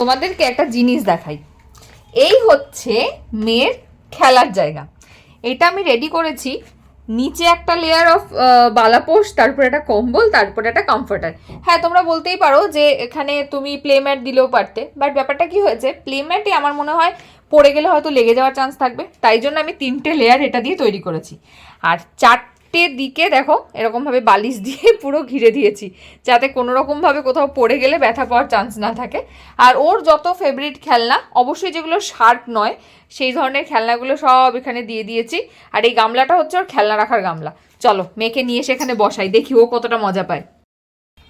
তোমাদেরকে একটা জিনিস দেখাই। এই হচ্ছে মেয়ের খেলার জায়গা। এটা আমি রেডি করেছি। নিচে একটা লেয়ার অফ বালাপোষ তারপর একটা কম্বল, তারপর একটা কমফর্টার হ্যাঁ তোমরা বলতেই পারো যে এখানে তুমি প্লে ম্যাট দিলেও পারতে। বাট ব্যাপারটা কি হয়েছে? প্লে ম্যাটে আমার মনে হয় পড়ে গেলে হয়তো লেগে যাওয়ার চান্স থাকবে। তাই জন্য আমি তিনটে লেয়ার এটা দিয়ে তৈরি করেছি। আর চারটে দিকে দেখো, এরকমভাবে বালিশ দিয়ে পুরো ঘিরে দিয়েছি, যাতে কোনো রকমভাবে কোথাও পড়ে গেলে ব্যথা পাওয়ার চান্স না থাকে। আর ওর যত ফেভারিট খেলনা, অবশ্যই যেগুলো শার্প নয়, সেই ধরনের খেলনাগুলো সব এখানে দিয়ে দিয়েছি। আর এই গামলাটা হচ্ছে ওর খেলনা রাখার গামলা। চলো, মেয়েকে নিয়ে এসে এখানে বসাই, দেখি ও কতটা মজা পায়।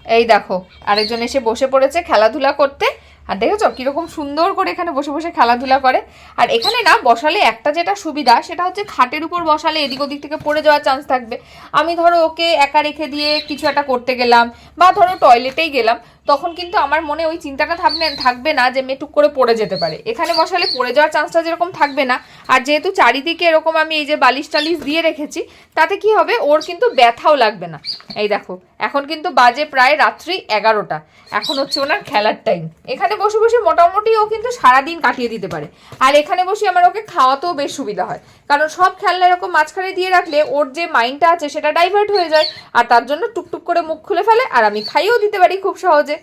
এই দেখো, আরেকজন এসে বসে পড়েছে খেলাধুলা করতে। আর দেখেছ কীরকম সুন্দর করে এখানে বসে বসে খেলাধুলা করে? আর এখানে না বসালে একটা যেটা সুবিধা, সেটা হচ্ছে খাটের উপর বসালে এদিক ওদিক থেকে পড়ে যাওয়ার চান্স থাকবে। আমি ধরো ওকে একা রেখে দিয়ে কিছু একটা করতে গেলাম বা ধরো টয়লেটেই গেলাম তখন কিন্তু আমার মনে ওই চিন্তাটা থাকবে থাকবে না যে মেয়ে করে পড়ে যেতে পারে। এখানে বসালে পড়ে যাওয়ার চান্সটা যেরকম থাকবে না। আর যেহেতু চারিদিকে এরকম আমি এই যে বালিশ টালিশ দিয়ে রেখেছি, তাতে কি হবে? ওর কিন্তু ব্যথাও লাগবে না। এই দেখো, এখন কিন্তু বাজে প্রায় রাত্রি এগারোটা। এখন হচ্ছে ওনার খেলার টাইম এখানে বসে বসে মোটামুটি ও কিন্তু সারাদিন কাটিয়ে দিতে পারে। আর এখানে বসে আমার ওকে খাওয়াতেও বেশ সুবিধা হয়। কারণ সব খেলনা এরকম মাঝখানে দিয়ে রাখলে ওর যে মাইন্ডটা আছে সেটা ডাইভার্ট হয়ে যায়। আর তার জন্য টুকটুক করে মুখ খুলে ফেলে, আর আমি খাইয়েও দিতে পারি খুব সহজে।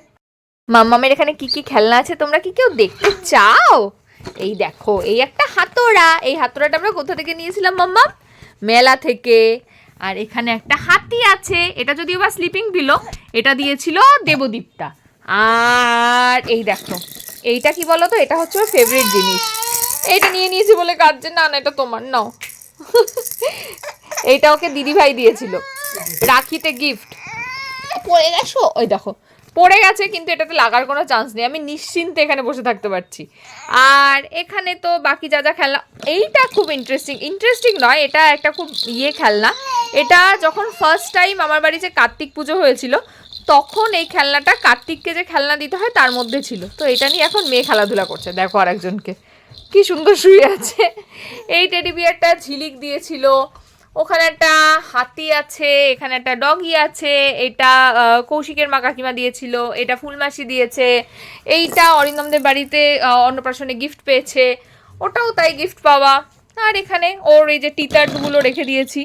মাম্মামের এখানে কি কি খেলনা আছে তোমরা কি কেউ দেখতে চাও? এই দেখো, এই একটা হাতোড়া। এই হাতোড়াটা আমরা কোথা থেকে নিয়েছিলাম, মাম্মাম? মেলা থেকে। আর এখানে একটা হাতি আছে, এটা যদিও বা স্লিপিং পিলো এটা দিয়েছিল দেবদীপটা আর এই দেখো, এইটা কি বলো তো এটা হচ্ছে ওর ফেভারিট জিনিস। এটা নিয়ে নিয়েছি বলে কাঁদছে, না না, এটা তোমার, নাও। এইটা ওকে দিদিভাই দিয়েছিল। রাখিতে গিফট পড়ে গেছো? ওই দেখো পড়ে গেছে, কিন্তু এটাতে লাগার কোনো চান্স নেই। আমি নিশ্চিন্তে এখানে বসে থাকতে পারছি। আর এখানে তো বাকি যা যা খেলনা, এইটা খুব ইন্টারেস্টিং ইন্টারেস্টিং নয়, এটা একটা খুব ইয়ে খেলনা। এটা যখন ফার্স্ট টাইম আমার বাড়ি যে কার্তিক পুজো হয়েছিল, তখন এই খেলনাটা কার্তিককে যে খেলনা দিতে হয়, তার মধ্যে ছিল। তো এটা নিয়ে এখন মেয়ে খেলাধুলা করছে। দেখো আর একজনকে কি সুন্দর শুয়ে আছে। এই টেডি বিয়ারটা ঝিলিক দিয়েছিল। ওখানে একটা হাতি আছে, এখানে একটা ডগি আছে, এটা কৌশিকের মা কাকিমা দিয়েছিল, এটা ফুলমাসি দিয়েছে, এইটা অরিন্দমদের বাড়িতে অন্নপ্রাশনে গিফট পেয়েছে, ওটাও তাই গিফট পাওয়া। আর এখানে ওর এই যে টিতারগুলো রেখে দিয়েছি,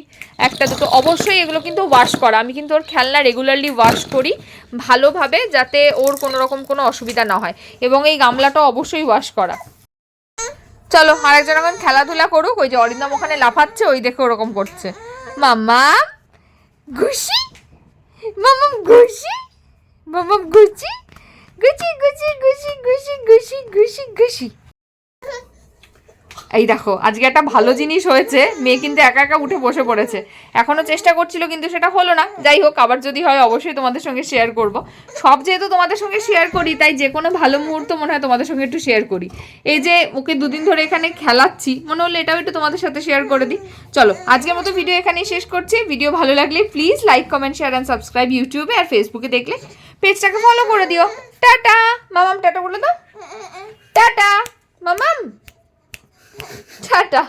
একটা দুটো অবশ্যই এগুলো কিন্তু ওয়াশ করা। আমি কিন্তু ওর খেলনা রেগুলারলি ওয়াশ করি ভালোভাবে যাতে ওর কোনো রকম কোনো অসুবিধা না হয়। এবং এই গামলাটা অবশ্যই ওয়াশ করা। চলো আর একজন এখন খেলাধুলা করুক, ওই যে অরিন্দম ওখানে লাফাচ্ছে, ওই দেখে ওরকম করছে। মাম্মা, ঘুষি? মামাম ঘুষি? মামাম, ঘুষি? ঘুষি ঘুষি ঘুষি ঘুষি ঘুষি ঘুষি ঘুষি। এই দেখো, আজকে একটা ভালো জিনিস হয়েছে, মেয়ে কিন্তু একা একা উঠে বসে পড়েছে। এখনও চেষ্টা করছিল কিন্তু সেটা হলো না। যাই হোক, আবার যদি হয় অবশ্যই তোমাদের সঙ্গে শেয়ার করব। সব যেহেতু তোমাদের সঙ্গে শেয়ার করি, তাই যে কোনো ভালো মুহূর্ত মনে হয় তোমাদের সঙ্গে একটু শেয়ার করি। এই যে, ওকে দুদিন ধরে এখানে খেলাচ্ছি, মনে হলো এটাও একটু তোমাদের সাথে শেয়ার করে দিই। চলো, আজকের মতো ভিডিও এখানেই শেষ করছি। ভিডিও ভালো লাগলে please like comment share and subscribe ইউটিউবে আর ফেসবুকে দেখলে পেজটাকে ফলো করে দিও। টাটা! মামাম, টাটা বলে দাও। টাটা! মামাম! টাটা।